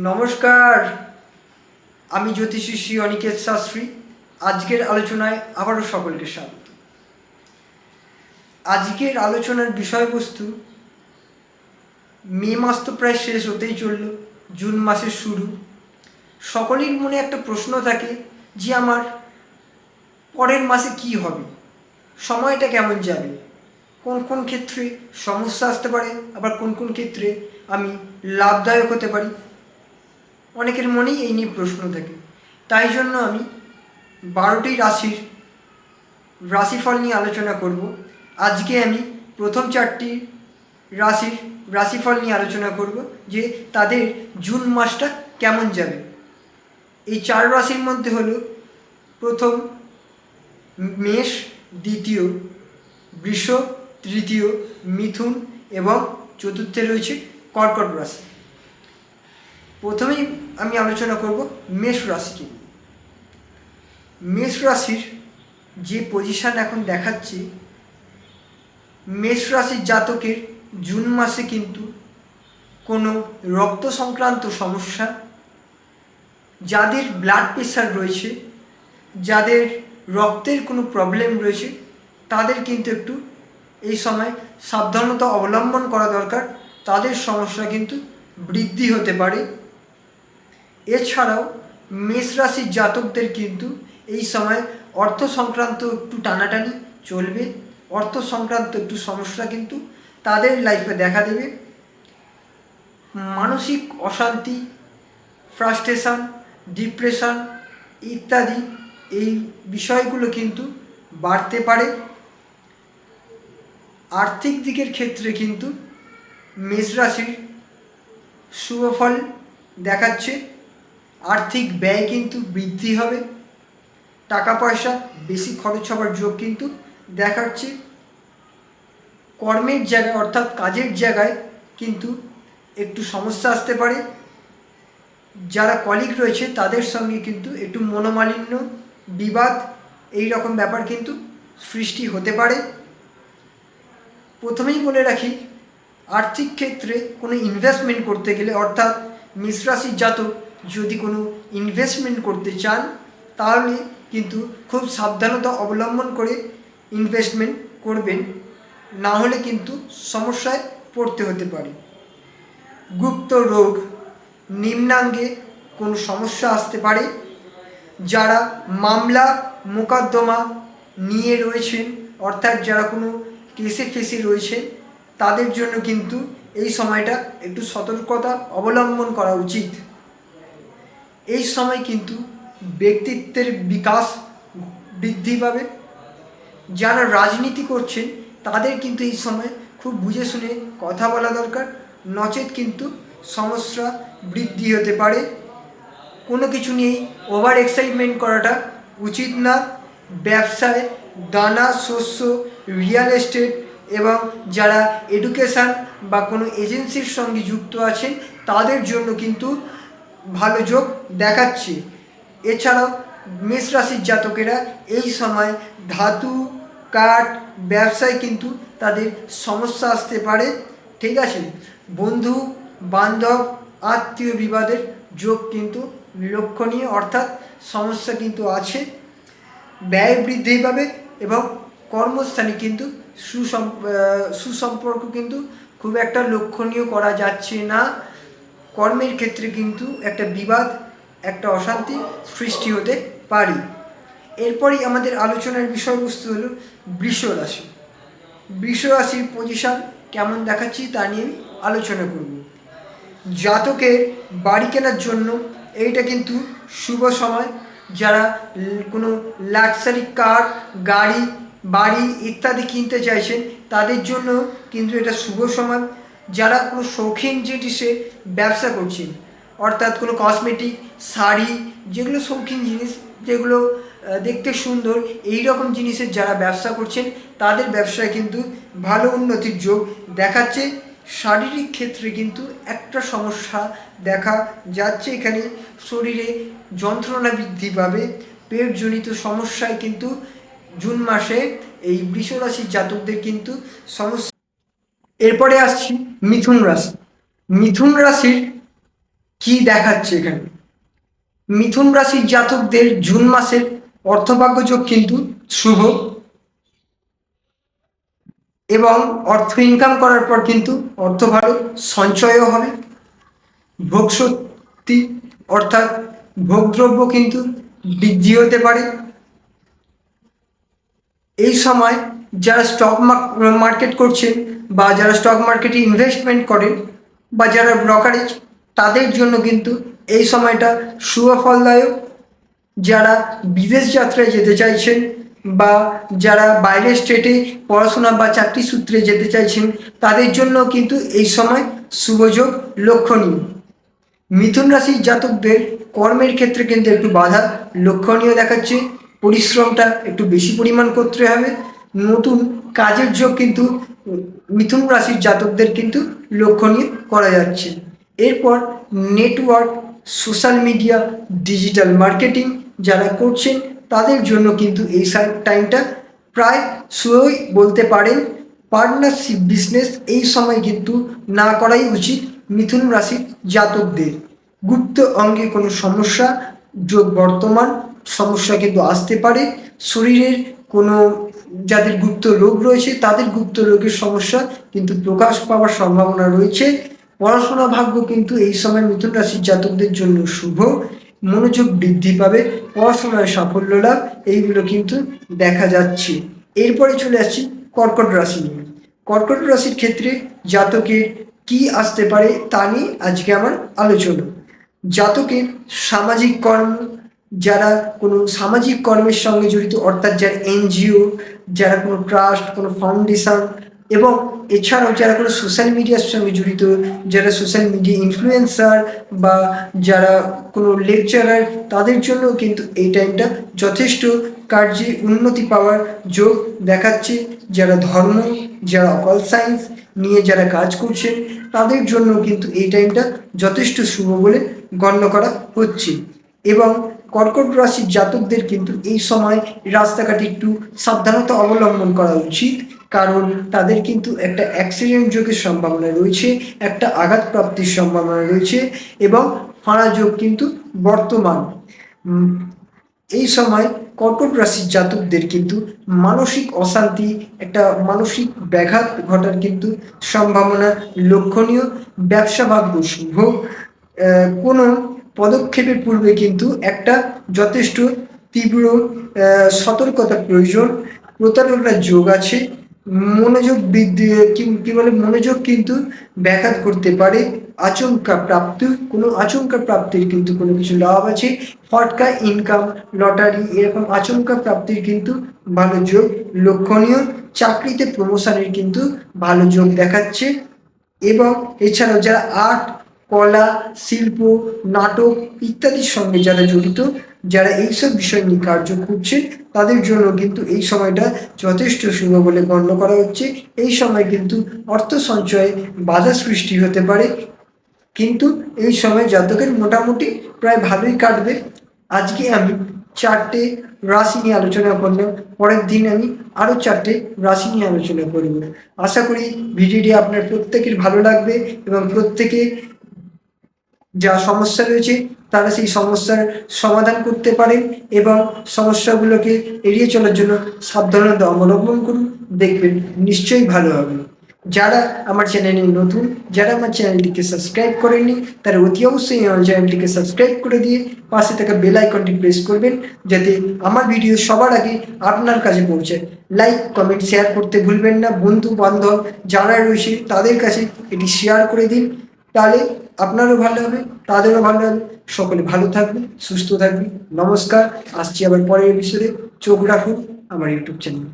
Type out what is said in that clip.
নমস্কার, আমি জ্যোতিষী শ্রী অনিকেত শাস্ত্রী। আজকের আলোচনায় আবারও সকলকে স্বাগত। আজকের আলোচনার বিষয়বস্তু, মে মাস তো প্রায় শেষ হতেই চলল, জুন মাসের শুরু। সকলের মনে একটা প্রশ্ন থাকে যে, আমার পরের মাসে কি হবে? সময়টা কেমন যাবে? কোন কোন ক্ষেত্রে সমস্যা আসতে পারে? আবার কোন কোন ক্ষেত্রে আমি লাভদায়ক হতে পারি? অনেকের মনেই এই নিয়ে প্রশ্ন থাকে। তাই জন্য আমি বারোটি রাশির রাশিফল নিয়ে আলোচনা করব। আজকে আমি প্রথম চারটি রাশির রাশিফল নিয়ে আলোচনা করব যে তাদের জুন মাসটা কেমন যাবে। এই চার রাশির মধ্যে হলো প্রথম মেষ, দ্বিতীয় বৃষ, তৃতীয় মিথুন এবং চতুর্থে রয়েছে কর্কট রাশি। প্রথমেই আমি আলোচনা করব মেষ রাশিকে। মেষ রাশির যে পজিশন এখন দেখাচ্ছি, মেষ রাশির জাতকের জুন মাসে কিন্তু কোনো রক্ত সংক্রান্ত সমস্যা, যাদের ব্লাড প্রেশার রয়েছে, যাদের রক্তের কোনো প্রবলেম রয়েছে, তাদের কিন্তু একটু এই সময় সাবধানতা অবলম্বন করা দরকার তাদের সমস্যা কিন্তু বৃদ্ধি হতে পারে এছাড়াও মেষ রাশির জাতকদের কিন্তু এই সময় অর্থ সংক্রান্ত একটু টানাটানি চলবে। অর্থ সংক্রান্ত একটু সমস্যা কিন্তু তাদের লাইফে দেখা দেবে। মানসিক অশান্তি ফ্রাস্ট্রেশন ডিপ্রেশন ইত্যাদি এই বিষয়গুলো কিন্তু বাড়তে পারে। আর্থিক দিকের ক্ষেত্রে কিন্তু মেষ রাশির শুভফল দেখাচ্ছে। আর্থিক ব্যয় কিন্তু বৃদ্ধি হবে টাকা পয়সা বেশি খরচ হওয়ার যোগ কিন্তু দেখাচ্ছে কর্মের জায়গায় অর্থাৎ কাজের জায়গায় কিন্তু একটু সমস্যা আসতে পারে। যারা কলিগ রয়েছে তাদের সঙ্গে কিন্তু একটু মনোমালিন্য, বিবাদ এই রকম ব্যাপার কিন্তু সৃষ্টি হতে পারে। প্রথমেই বলে রাখি, আর্থিক ক্ষেত্রে কোনো ইনভেস্টমেন্ট করতে গেলে অর্থাৎ মিশ্রাশির জাতক যদি কোনো ইনভেস্টমেন্ট করতে চান, তাহলে কিন্তু খুব সাবধানতা অবলম্বন করে ইনভেস্টমেন্ট করবেন। না হলে কিন্তু সমস্যায় পড়তে হতে পারে। গুপ্ত রোগ, নিম্নাঙ্গে কোনো সমস্যা আসতে পারে। যারা মামলা, মোকদ্দমা নিয়ে রয়েছেন, অর্থাৎ যারা কোনো কেসে ফেসে রয়েছেন, তাদের জন্য কিন্তু এই সময়টা একটু সতর্কতা অবলম্বন করা উচিত। এই সময় কিন্তু ব্যক্তিত্বের বিকাশ বৃদ্ধি পাবে। যারা রাজনীতি করছেন, তাদের কিন্তু এই সময় খুব বুঝে শুনে কথা বলা দরকার। নচেত কিন্তু সমস্যা বৃদ্ধি হতে পারে। কোনো কিছু নিয়েই ওভার এক্সাইটমেন্ট করাটা উচিত না। ব্যবসায় দানা, শস্য রিয়েল এস্টেট এবং যারা এডুকেশান বা কোনো এজেন্সির সঙ্গে যুক্ত আছেন, তাদের জন্য কিন্তু ভালো যোগ দেখাচ্ছে। এছাড়াও মেষ রাশির জাতকেরা এই সময় ধাতু কাঠ ব্যবসায় কিন্তু তাদের সমস্যা আসতে পারে। ঠিক আছে? বন্ধু বান্ধব আত্মীয় বিবাদের যোগ কিন্তু লক্ষণীয় অর্থাৎ সমস্যা কিন্তু আছে। ব্যয় বৃদ্ধি পাবে এবং কর্মস্থানে কিন্তু সুসম আহ, সুসম্পর্ক কিন্তু খুব একটা লক্ষণীয় করা যাচ্ছে না। কর্মের ক্ষেত্রে কিন্তু একটা বিবাদ, একটা অশান্তি সৃষ্টি হতে পারে। এরপরই আমাদের আলোচনার বিষয়বস্তু হলো বৃষ রাশি। বৃষ রাশির পজিশন কেমন দেখাচ্ছি তা নিয়ে আমি আলোচনা করব। জাতকের বাড়ি কেনার জন্য এইটা কিন্তু শুভ সময়। যারা কোনো লাক্সারি কার গাড়ি, বাড়ি ইত্যাদি কিনতে চাইছেন, তাদের জন্য কিন্তু এটা শুভ সময়। যারা কোনো শৌখিন জিনিসে ব্যবসা করছেন, অর্থাৎ কোনো কসমেটিক শাড়ি, যেগুলো শৌখিন জিনিস, যেগুলো দেখতে সুন্দর এই রকম জিনিসের যারা ব্যবসা করছেন, তাদের ব্যবসায় কিন্তু ভালো উন্নতির যোগ দেখাচ্ছে। শারীরিক ক্ষেত্রে কিন্তু একটা সমস্যা দেখা যাচ্ছে এখানে। শরীরে যন্ত্রণা বৃদ্ধি পাবে। পেটজনিত সমস্যায় কিন্তু জুন মাসে এই বৃষরাশির জাতকদের কিন্তু সমস্যা এরপরে আসছি মিথুন রাশি। মিথুন রাশির কি দেখাচ্ছে এখানে? মিথুন রাশির জাতকদের জুন মাসের অর্থভাগ্য যোগ কিন্তু শুভ এবং অর্থ ইনকাম করার পর কিন্তু অর্থ ভালো সঞ্চয়ও হবে। ভোগশক্তি অর্থাৎ ভোগদ্রব্য কিন্তু বৃদ্ধি হতে পারে। এই সময় যারা স্টক মার্কেট করছেন বা যারা স্টক মার্কেটে ইনভেস্টমেন্ট করেন বা যারা ব্রোকারেজ তাদের জন্য কিন্তু এই সময়টা শুভ ফলদায়ক যারা বিদেশ যাত্রায় যেতে চাইছেন বা যারা বাইরের স্টেটে পড়াশোনা বা চাকরি সূত্রে যেতে চাইছেন, তাদের জন্য কিন্তু এই সময় শুভযোগ লক্ষণীয়। মিথুন রাশির জাতকদের কর্মের ক্ষেত্রে কিন্তু একটু বাধা লক্ষণীয় দেখাচ্ছে। পরিশ্রমটা একটু বেশি পরিমাণ করতে হবে। নতুন কাজের যোগ কিন্তু মিথুন রাশির জাতকদের কিন্তু লক্ষণীয় করা যাচ্ছে। এরপর network social media digital marketing যারা করছেন, তাদের জন্য কিন্তু এই টাইমটা প্রায় শুরুই বলতে পারেন। পার্টনারশিপ বিজনেস এই সময় কিন্তু না করাই উচিত মিথুন রাশির জাতকদের। গুপ্ত অঙ্গে কোনো সমস্যা, যোগ বর্তমান সমস্যা কিন্তু আসতে পারে। শরীরের কোনো যাদের গুপ্ত রোগ রয়েছে, তাদের গুপ্ত রোগের সমস্যা কিন্তু প্রকাশ পাওয়ার সম্ভাবনা রয়েছে। পড়াশোনা ভাগ্য কিন্তু এই সময় মিথুন রাশির জাতকদের জন্য শুভ, মনোযোগ বৃদ্ধি পাবে পড়াশোনায় সাফল্য লাভ, এইগুলো কিন্তু দেখা যাচ্ছে। এরপরে চলে আসছি কর্কট রাশি নিয়ে। কর্কট রাশির ক্ষেত্রে জাতকের কি আসতে পারে তা নিয়ে আজকে আমার আলোচনা। জাতকের সামাজিক কর্ম যারা কোনো সামাজিক কর্মের সঙ্গে জড়িত, অর্থাৎ যারা এনজিও, যারা কোনো ট্রাস্ট, কোনো ফাউন্ডেশন এবং এছাড়াও যারা কোনো সোশ্যাল মিডিয়ার সঙ্গে জড়িত, যারা সোশ্যাল মিডিয়া ইনফ্লুয়েন্সার বা যারা কোনো লেকচারার, তাদের জন্য কিন্তু এই টাইমটা যথেষ্ট কার্যে উন্নতি পাওয়ার যোগ দেখাচ্ছে। যারা ধর্ম, যারা অকল সায়েন্স নিয়ে যারা কাজ করছেন, তাদের জন্য কিন্তু এই টাইমটা যথেষ্ট শুভ বলে গণ্য করা হচ্ছে। এবং কর্কট রাশির জাতকদের কিন্তু এই সময় রাস্তাঘাটে একটু সাবধানতা অবলম্বন করা উচিত, কারণ তাদের কিন্তু একটা অ্যাক্সিডেন্ট যোগের সম্ভাবনা রয়েছে, একটা আঘাত প্রাপ্তির সম্ভাবনা রয়েছে এবং ফাঁড়া যোগ কিন্তু বর্তমান। এই সময় কর্কট রাশির জাতকদের কিন্তু মানসিক অশান্তি, একটা মানসিক ব্যাঘাত ঘটার কিন্তু সম্ভাবনা লক্ষণীয়। ব্যবসা ভাগ্য শুভ। কোনো পদক্ষেপের পূর্বে কিন্তু একটা যথেষ্ট তীব্র সতর্কতা প্রয়োজন। প্রতারণার যোগ আছে। মনোযোগ বৃদ্ধি, কি বলে, মনোযোগ কিন্তু ব্যাঘাত করতে পারে। আচমকা প্রাপ্তি, কোনো আচমকা প্রাপ্তির কিন্তু কোনো কিছু লাভ আছে। ফটকা ইনকাম লটারি এরকম আচমকা প্রাপ্তির কিন্তু ভালো যোগ। লক্ষণীয়, চাকরিতে প্রমোশনের কিন্তু ভালো যোগ দেখাচ্ছে। এবং এছাড়াও যারা আর্ট কলা, শিল্প, নাটক ইত্যাদির সঙ্গে যারা জড়িত, যারা এইসব বিষয় নিয়ে কার্য করছেন তাদের জন্য কিন্তু এই সময়টা যথেষ্ট শুভ বলে গণ্য করা হচ্ছে। এই সময় কিন্তু অর্থ সঞ্চয়ে বাধা সৃষ্টি হতে পারে। কিন্তু এই সময় জাতকের মোটামুটি প্রায় ভালোই কাটবে। আজকে আমি চারটে রাশি নিয়ে আলোচনা করলাম, পরের দিন আমি আরও চারটে রাশি নিয়ে আলোচনা করব। আশা করি ভিডিওটি আপনার প্রত্যেকের ভালো লাগবে এবং প্রত্যেকে যা সমস্যা রয়েছে, তারা সেই সমস্যার সমাধান করতে পারেন এবং সমস্যাগুলোকে এড়িয়ে চলার জন্য সাবধানতা অবলম্বন করুন, দেখবেন নিশ্চয়ই ভালো হবে। যারা আমার চ্যানেলে নতুন, যারা আমার চ্যানেলটিকে সাবস্ক্রাইব করেননি, তারা অতি অবশ্যই আমার চ্যানেলটিকে সাবস্ক্রাইব করে দিয়ে পাশে থাকা বেল আইকনটি প্রেস করবেন, যাতে আমার ভিডিও সবার আগে আপনার কাছে পৌঁছায় লাইক, কমেন্ট, শেয়ার করতে ভুলবেন না। বন্ধু বান্ধব যারা রয়েছে, তাদের কাছে এটি শেয়ার করে দিন। তাহলে আপনারও ভালো হবে, তাদেরও ভালো হবে। সকলে ভালো থাকবে সুস্থ থাকবে নমস্কার, আসছি আবার পরের বিষয়ে চোখ রাখুন আমার ইউটিউব চ্যানেল